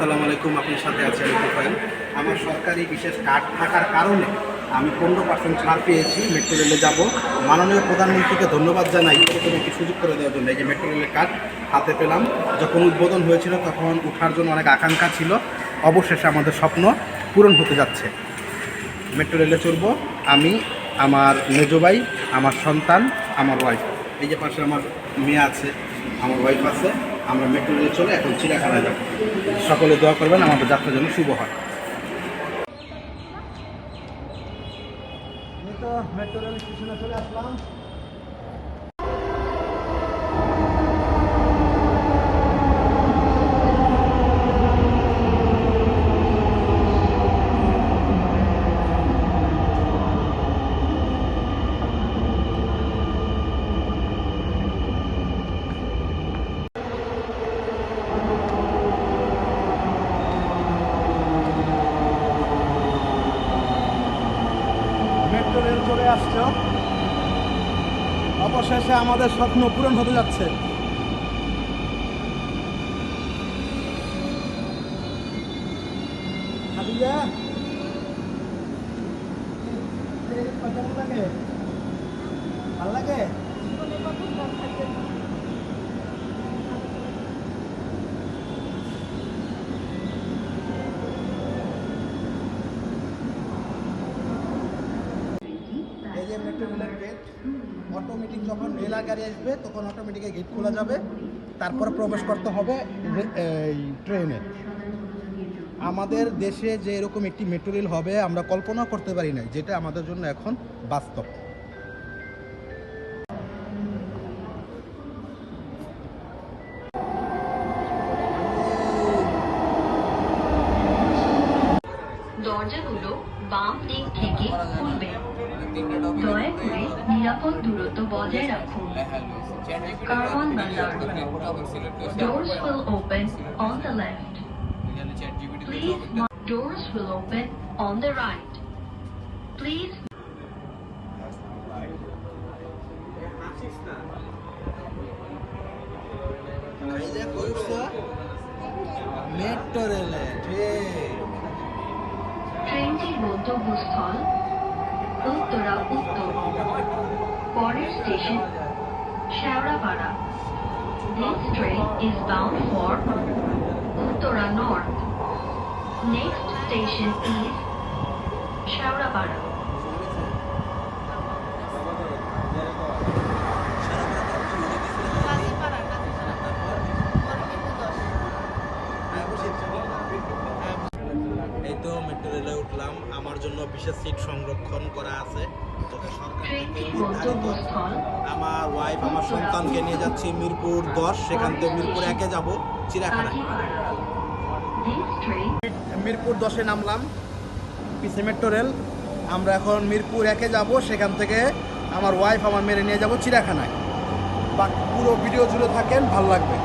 আসসালামু আলাইকুম, আপনার সাথে আছে আমি প্রোফাইল আমার সরকারি বিশেষ কার্ড থাকার কারণে আমি পনেরো পার্সেন্ট ছাড় পেয়েছি মেট্রো রেলে যাব। মাননীয় প্রধানমন্ত্রীকে ধন্যবাদ জানাই, এরকম একটি সুযোগ করে দেওয়ার জন্য। এই যে মেট্রো রেলের কার্ড হাতে পেলাম, যখন উদ্বোধন হয়েছিল তখন ওঠার জন্য অনেক আকাঙ্ক্ষা ছিল। অবশেষে আমাদের স্বপ্ন পূরণ হতে যাচ্ছে। মেট্রো রেলে চলবো আমি, আমার মেজো ভাই, আমার সন্তান, আমার ওয়াইফ এই যে পাশে আমার মেয়ে আছে, আমার ওয়াইফ আছে, আমরা মেট্রো রেলে চলে এখন চিড়িয়াখানায় যাব। সকলে দোয়া করবেন আমাদের যাত্রা যেন শুভ হয়। মেট্রো রেল স্টেশনে চলে আসলাম। মেট্রো রেল চলে আসছে। অবশেষে আমাদের স্বপ্ন পূরণ হতে যাচ্ছে? ভালো লাগে এই যে মেট্রো রেলের গেট অটোমেটিক যখন রেলা গাড়ি আসবে, তখন অটোমেটিকে গেট খোলা যাবে। তারপরে প্রবেশ করতে হবে এই ট্রেনে আমাদের দেশে যে এরকম একটি মেট্রো রেল হবে, আমরা কল্পনা করতে পারি না যেটা আমাদের জন্য এখন বাস্তব। দরজাগুলো বাম দিক থেকে খুলবে দয়া করে নিরাপদ দূরত্ব বজায় রাখুন কারওয়ান বাজার Doors will open on the left. Please mind doors will open on the right. Please metro রেলে ঠিক ট্রেনটির গন্তব্যস্থল উত্তরা উত্তর পরের station Shewrapara This train is bound for Uttara North. Next station is Shaurapara. এই তো মেট্রো রেলে উঠলাম। আমার জন্য বিশেষ সিট সংরক্ষণ করা আছে। আমার ওয়াইফ আমার সন্তানকে নিয়ে যাচ্ছি মিরপুর দশ। সেখান থেকে মিরপুর একে যাব train মিরপুর দশে নামলাম পিসি মেট্রো রেল আমরা এখন মিরপুর একে যাব সেখান থেকে আমার ওয়াইফ আমার মেরে নিয়ে যাব চিড়িয়াখানায়। বা পুরো ভিডিও জুড়ে থাকেন ভালো লাগবে।